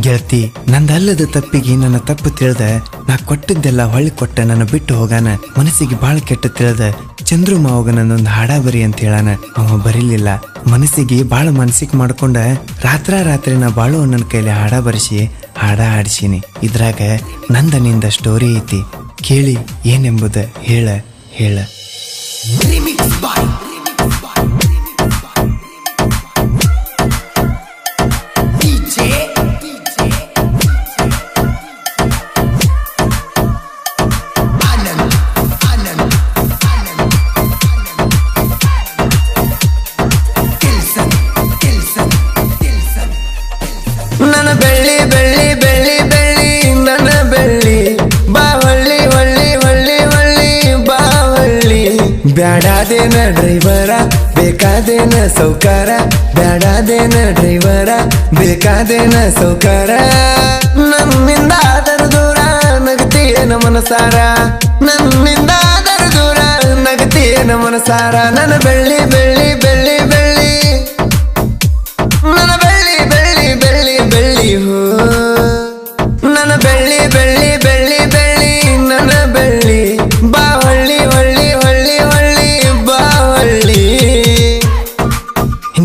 ಗೆಳತಿ, ನಂದಲ್ಲದ ತಪ್ಪಿಗೆ ನನ್ನ ತಪ್ಪು ತಿಳಿದ, ನಾ ಕೊಟ್ಟಿದ್ದೆಲ್ಲ ಹೊಳ್ಳಿ ಕೊಟ್ಟ, ನನ್ನ ಬಿಟ್ಟು ಹೋಗಾನ, ಮನಸ್ಸಿಗೆ ಬಾಳ ಕೆಟ್ಟ ತಿಳಿದ, ಚಂದ್ರು ಮಾವಗ ನನ್ನೊಂದು ಹಾಡ ಬರಿ ಅಂತ ಹೇಳಾನ, ಅವ ಬರೀಲಿಲ್ಲ. ಮನಸ್ಸಿಗೆ ಬಾಳ ಮನಸ್ಸಿಗೆ ಮಾಡ್ಕೊಂಡ, ರಾತ್ರ ರಾತ್ರಿ ನಾ ಬಾಳು ನನ್ನ ಕೈಲಿ ಹಾಡ ಬರೆಸಿ ಹಾಡ ಹಾಡಿಸೀನಿ. ಇದ್ರಾಗ ನಂದನಿಂದ ಸ್ಟೋರಿ ಐತಿ. ಕೇಳಿ ಏನೆಂಬುದ ಹೇಳ ಹೇಳ. ಬೆಳ್ಳಿ ಬೆಳ್ಳಿ ಬೆಳ್ಳಿ ಬೆಳ್ಳಿ ನನ್ನ ಬೆಳ್ಳಿ. ಬಾ ಹೊಳ್ಳಿ ಹೊಳ್ಳಿ ಹೊಳ್ಳಿ ಹೊಳ್ಳಿ, ಬಾ ಹೊಳ್ಳಿ. ಬ್ಯಾಡಾದೇನ ಡ್ರೈವರ, ಬೇಕಾದೇನ ಸೌಕಾರ. ಬ್ಯಾಡಾದೇನ ಡ್ರೈವರ, ಬೇಕಾದೇನ ಸೌಕಾರ. ನನ್ನಿಂದ ಆದರ ದೂರ ನಗತಿಯೇನ ಮನಸಾರ. ನನ್ನಿಂದ ಆದರ ದೂರ ನಗತಿಯೇನ ಮನಸಾರ. ನನ್ನ ಬೆಳ್ಳಿ ಬೆಳ್ಳಿ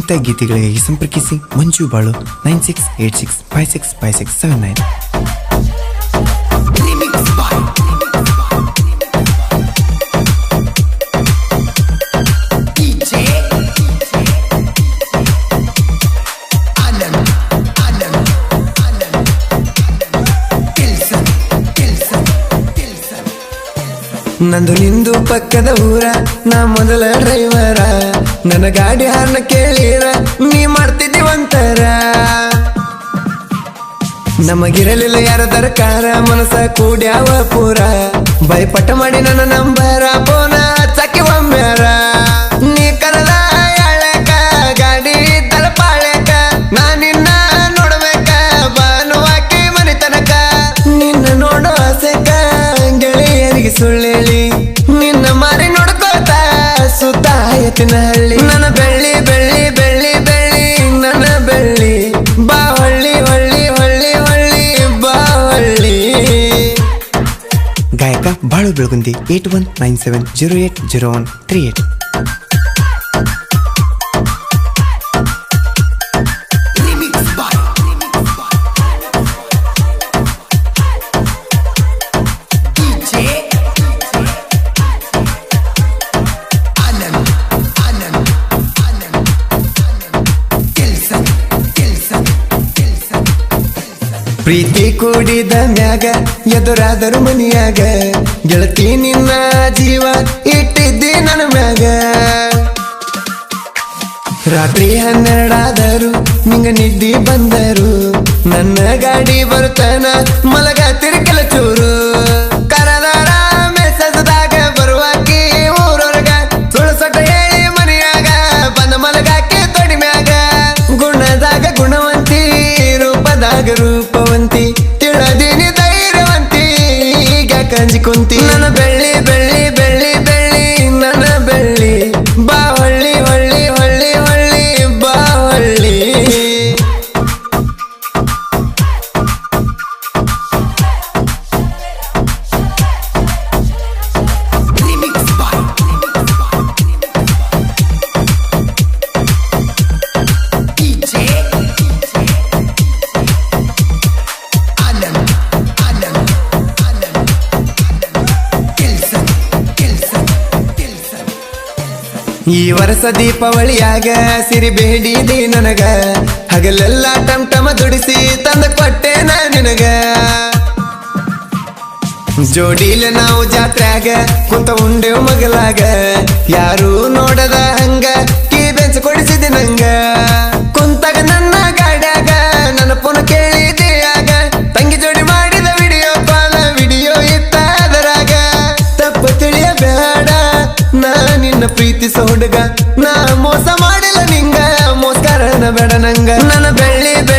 ಇಂಥ ಗೀತೆಗಳಿಗೆ ಸಂಪರ್ಕಿಸಿ. Manju Balu, nine six eight six five six five six seven nine. ನಂದು ನಿಂದು ಪಕ್ಕದ ಊರ, ನಾ ಮೊದಲ ಡ್ರೈವರ ನನ್ನ ಗಾಡಿ ಹಾರ್ನ ಕೇಳಿರ, ನೀ ಮಾಡ್ತಿದ್ದಿ ಒಂತರ ನಮಗಿರಲಿಲ್ಲ ಯಾರ ದರಕಾರ ಮನಸ ಕೂಡ್ಯಾವ ಪೂರ. ಭಯಪಟ್ಟ ಮಾಡಿ ನನ್ನ ನಂಬರ ಬೋನ ಚಕ್ಕಿ ಒಮ್ಮ್ಯಾರ Belagundi eight one nine seven zero eight zero one three eight ಪ್ರೀತಿ ಕೂಡಿದ ಮ್ಯಾಗ, ಎದುರಾದರು ಮನಿಯಾಗ. ಗೆಳತಿ ನಿನ್ನ ಜೀವ ಇಟ್ಟಿದ್ದಿ ನನ್ನ ಮ್ಯಾಗ. ರಾತ್ರಿ ಹನ್ನೆರಡಾದರು ನಿಂಗ ನಿದ್ದಿ ಬಂದರು. ನನ್ನ ಗಾಡಿ ಬರುತ್ತಾನ ಮಲಗ ಕುಂತಿ ನನ್ನ ಬೆಳ್ಳಿ ಈ ವರ್ಷ ದೀಪಾವಳಿಯಾಗ ಸಿರಿ ಬೇಡಿದಿ ನನಗ. ಹಗಲೆಲ್ಲ ಟಮ್ ಟಮ ದುಡಿಸಿ ತಂದ ಕೊಟ್ಟೆ ನಿನಗ. ಜೋಡಿಲೆ ನಾವು ಜಾತ್ರೆಯಾಗ ಕುಂತ ಉಂಡೆವು ಮಗಲಾಗ. ಯಾರು ನೋಡದ ಹಂಗ ಕೀ ಬೆಂಚ್ ಕೊಡಿಸಿದೆ ನಂಗ. ಕುಂತಾಗ ನನ್ನ ಗಾಡ್ಯಾಗ ನನ್ನ ಪುನ ಪ್ರೀತಿಸೋ ಹುಡುಗ. ನಾ ಮೋಸ ಮಾಡಿಲ್ಲ ನಿಂಗ. ಮೋಸ್ಕರನ ಬೇಡ ನಂಗ. ನನ್ನ ಬೆಳ್ಳಿ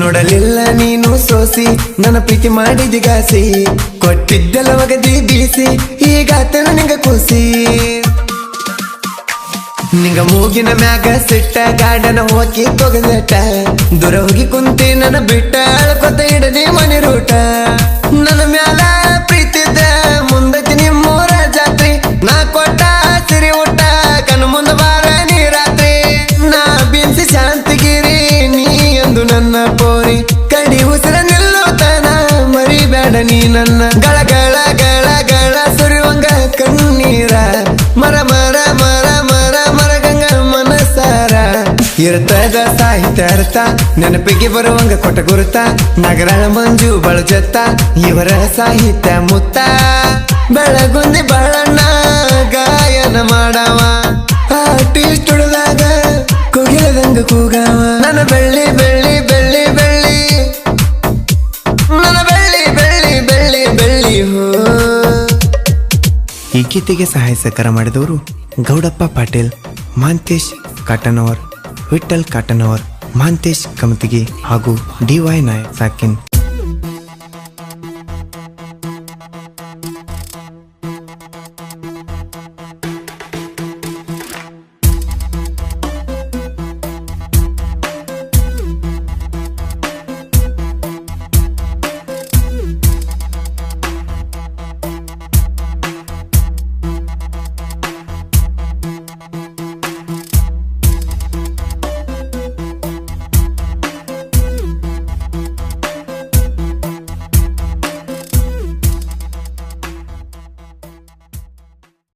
ನೋಡಲಿಲ್ಲ ನೀನು ಸೋಸಿ, ನನ್ನ ಪ್ರೀತಿ ಮಾಡಿದಿ ಗಾಸಿ. ಕೊಟ್ಟಿದ್ದೆಲ್ಲ ಒಗದಿ ಬೀಸಿ, ಈಗ ನಿಂಗ ಕೂಸಿ. ನಿಂಗ ಮೂಗಿನ ಮ್ಯಾಗ ಸಿಟ್ಟ, ಗಾರ್ಡನ ಹೋಗಿ ತೊಗದಟ ದೂರ ಹೋಗಿ ಕುಂತಿ ನನ್ನ ಬಿಟ್ಟ, ಅಳ್ಕೊತ ಇಡದೆ ಮನೆ ರೂಟ. ನನ್ನ ಮ್ಯಾಲ ಮರಿಬೇಡ ನೀ ನನ್ನ. ಗಳ ಗಳ ಗಳ ಗಳ ಸುರಿವಂಗ ಕಣ್ಣೀರ. ಮರ ಮರ ಮರ ಮರ ಮರ ಗಂಗ ಮನಸಾರ. ಇರ್ತದ ಸಾಹಿತ್ಯ ಅರ್ಥ ನೆನಪಿಗೆ ಬರುವಂಗ ಕೊಟ್ಟ ಗುರುತ ನಗರ ಮಂಜು ಬಳಜತ್ತ, ಇವರ ಸಾಹಿತ್ಯ ಮುತ್ತ. ಬೆಳಗುಂದಿ ಬಳಣ್ಣ ಗಾಯನ ಮಾಡವ. ಆರ್ಟಿಸ್ಟ್ ಹುಡುದಾಗ ಕುಗಿಲದಂಗ ಕೂಗಾವ. ನನ್ನ ಬೆಳ್ಳಿ ಈ ಸಹಾಯ ಸಹಕಾರ ಮಾಡಿದವರು ಗೌಡಪ್ಪ ಪಾಟೀಲ್, ಮಾಂತೇಶ್ ಕಾಟನವರ್ ವಿಠಲ್ ಕಾಟನವರ್, ಮಾಂತೇಶ್ ಕಮತಿಗಿ ಹಾಗೂ ಡಿವೈ ನಾಯಕ್ ಸಾಕಿನ್.